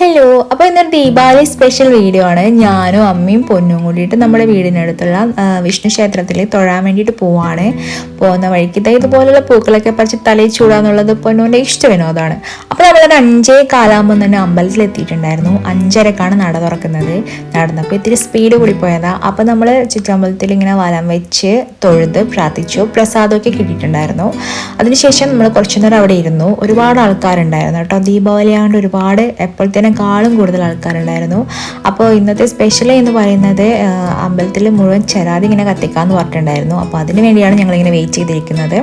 Hello അപ്പോൾ ഇന്നൊരു Deepavali special video ആണ്. ഞാനും അമ്മയും പൊന്നും കൂടിയിട്ട് നമ്മുടെ വീടിനടുത്തുള്ള വിഷ്ണു ക്ഷേത്രത്തിൽ തൊഴാൻ വേണ്ടിയിട്ട് പോവാണ്. പോകുന്ന വഴിക്ക് ഇതുപോലുള്ള പൂക്കളൊക്കെ പറിച്ച് തലയിൽ ചൂടാന്നുള്ളത് പൊന്നുവിന്റെ ഇഷ്ട വിനോദമാണ് അപ്പോൾ നമ്മളൊരു അഞ്ചേ കാലാകുമ്പോൾ തന്നെ അമ്പലത്തിൽ എത്തിയിട്ടുണ്ടായിരുന്നു. അഞ്ചരക്കാണ് നട തുറക്കുന്നത്. നടന്നപ്പോൾ ഇത്തിരി സ്പീഡ് കൂടി പോയതാ. അപ്പോൾ നമ്മൾ ചുറ്റമ്പലത്തിൽ ഇങ്ങനെ വലം വെച്ച് തൊഴുത് പ്രാർത്ഥിച്ചു. പ്രസാദമൊക്കെ കിട്ടിയിട്ടുണ്ടായിരുന്നു. അതിനുശേഷം നമ്മൾ കുറച്ചു നേരം അവിടെ ഇരുന്നു. ഒരുപാട് ആൾക്കാരുണ്ടായിരുന്നു കേട്ടോ. ദീപാവലി ആയതുകൊണ്ട് ഒരുപാട് എപ്പോഴത്തേനേക്കാളും കൂടുതൽ ആൾക്കാരുണ്ടായിരുന്നു. അപ്പോൾ ഇന്നത്തെ സ്പെഷ്യൽ എന്ന് പറയുന്നത് അമ്പലത്തിൽ മുഴുവൻ ചെരാതി ഇങ്ങനെ കത്തിക്കാമെന്ന് പറഞ്ഞിട്ടുണ്ടായിരുന്നു. അപ്പോൾ അതിന് വേണ്ടിയാണ് ഞങ്ങളിങ്ങനെ വെയിറ്റ് ചെയ്തിരിക്കുന്നത്.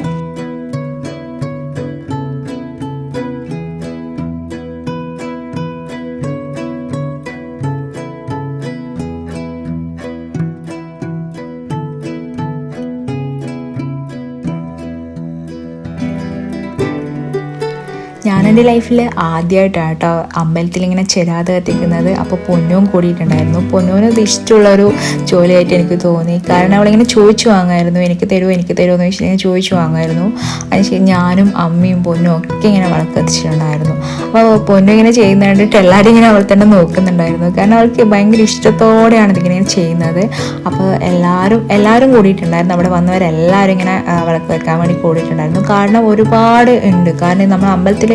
ഞാൻ എന്റെ ലൈഫിൽ ആദ്യമായിട്ടാണ് കേട്ടോ അമ്പലത്തിൽ ഇങ്ങനെ ചെരാതെ കത്തിക്കുന്നത്. അപ്പോൾ പൊന്നും കൂടിയിട്ടുണ്ടായിരുന്നു. പൊന്നുവിന് അത് ഇഷ്ടമുള്ളൊരു ജോലിയായിട്ട് എനിക്ക് തോന്നി. കാരണം അവളിങ്ങനെ ചോദിച്ചു വാങ്ങായിരുന്നു. എനിക്ക് തരുമോ എനിക്ക് തരുമോ എന്ന് വെച്ചിട്ട് ഇങ്ങനെ ചോദിച്ചു വാങ്ങായിരുന്നു. അതിനുശേഷം ഞാനും അമ്മയും പൊന്നും ഒക്കെ ഇങ്ങനെ വളക്കത്തിച്ചിട്ടുണ്ടായിരുന്നു അപ്പോൾ പൊന്നു ഇങ്ങനെ ചെയ്യുന്നത് കണ്ടിട്ട് എല്ലാവരും ഇങ്ങനെ അവൾ തന്നെ നോക്കുന്നുണ്ടായിരുന്നു. കാരണം അവൾക്ക് ഭയങ്കര ഇഷ്ടത്തോടെയാണ് ഇതിങ്ങനെ ചെയ്യുന്നത്. അപ്പോൾ എല്ലാവരും എല്ലാവരും കൂടിയിട്ടുണ്ടായിരുന്നു. അവിടെ വന്നവരെല്ലാവരും ഇങ്ങനെ വിളക്ക് വെക്കാൻ വേണ്ടി കൂടിയിട്ടുണ്ടായിരുന്നു. കാരണം ഒരുപാട് ഉണ്ട്. കാരണം നമ്മൾ അമ്പലത്തിൽ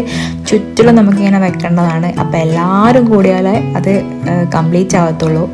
ചുറ്റിലും നമുക്കിങ്ങനെ വെക്കേണ്ടതാണ്. അപ്പോൾ എല്ലാവരും കൂടിയാലേ അത് കംപ്ലീറ്റ് ആവത്തുള്ളൂ.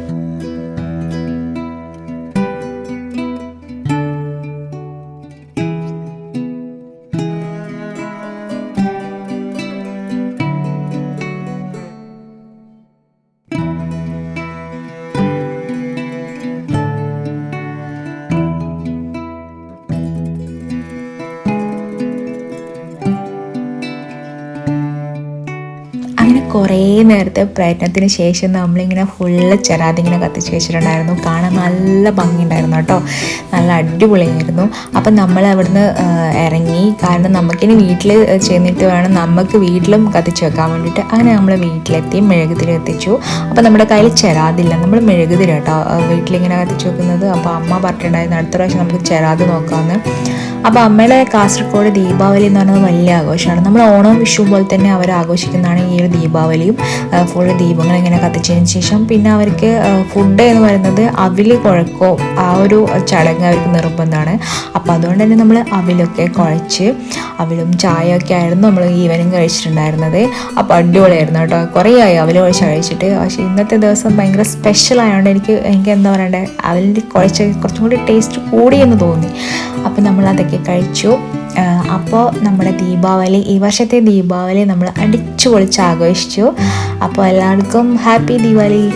അങ്ങനെ കുറേ നേരത്തെ പ്രയത്നത്തിന് ശേഷം നമ്മളിങ്ങനെ ഫുള്ള് ചെറാതിങ്ങനെ കത്തിച്ച് വെച്ചിട്ടുണ്ടായിരുന്നു. കാണാൻ നല്ല ഭംഗിയുണ്ടായിരുന്നു കേട്ടോ. നല്ല അടിപൊളിയായിരുന്നു. അപ്പം നമ്മൾ അവിടുന്ന് ഇറങ്ങി. കാരണം നമുക്കിനി വീട്ടിൽ ചെന്നിട്ട് വേണം നമുക്ക് വീട്ടിലും കത്തിച്ച് വെക്കാൻ വേണ്ടിയിട്ട്. അങ്ങനെ നമ്മൾ വീട്ടിലെത്തി മെഴുകുതിരി എത്തിച്ചു അപ്പം നമ്മുടെ കയ്യിൽ ചെറാതില്ല നമ്മൾ മെഴുകുതിരി കേട്ടോ വീട്ടിലിങ്ങനെ കത്തിച്ച് വെക്കുന്നത്. അപ്പോൾ അമ്മ പറഞ്ഞിട്ടുണ്ടായിരുന്നു അടുത്ത പ്രാവശ്യം നമുക്ക് ചെറാത് നോക്കാമെന്ന് അപ്പോൾ അമ്മയുടെ കാസർഗോഡ് ദീപാവലി എന്ന് പറയുന്നത് വലിയ ആഘോഷമാണ്. നമ്മൾ ഓണവും വിഷു പോലെ തന്നെ അവർ ആഘോഷിക്കുന്നതാണ് ഈ ഒരു ദീപാവലിയും ഫുള്ള് ദീപങ്ങൾ ഇങ്ങനെ കത്തിച്ചതിന് ശേഷം പിന്നെ അവർക്ക് ഫുഡ് എന്ന് പറയുന്നത് അവിൽ കുഴക്കോ ആ ഒരു ചടങ്ങ് അവർക്ക് നിർബന്ധമാണ്. അപ്പോൾ അതുകൊണ്ട് തന്നെ നമ്മൾ അവിലൊക്കെ കുഴച്ച് അവിലും ചായയൊക്കെ ആയിരുന്നു നമ്മൾ ഈവനിങ് കഴിച്ചിട്ടുണ്ടായിരുന്നത്. അപ്പോൾ അടിപൊളിയായിരുന്നു കേട്ടോ. കുറേ ആയി അവിൽ കുഴച്ച് കഴിച്ചിട്ട്. പക്ഷേ ഇന്നത്തെ ദിവസം ഭയങ്കര സ്പെഷ്യൽ ആയതുകൊണ്ട് എനിക്ക് എനിക്ക് എന്താ പറയണ്ടേ അവലിന്റെ കുഴച്ച് കുറച്ചും കൂടി ടേസ്റ്റ് കൂടിയെന്ന് തോന്നി. അപ്പോൾ നമ്മൾ അതൊക്കെ കഴിച്ചു അപ്പോൾ നമ്മുടെ ദീപാവലി ഈ വർഷത്തെ ദീപാവലി നമ്മൾ അടിച്ചു പൊളിച്ച് ആഘോഷിച്ചു. അപ്പോൾ എല്ലാവർക്കും ഹാപ്പി ദീപാവലി.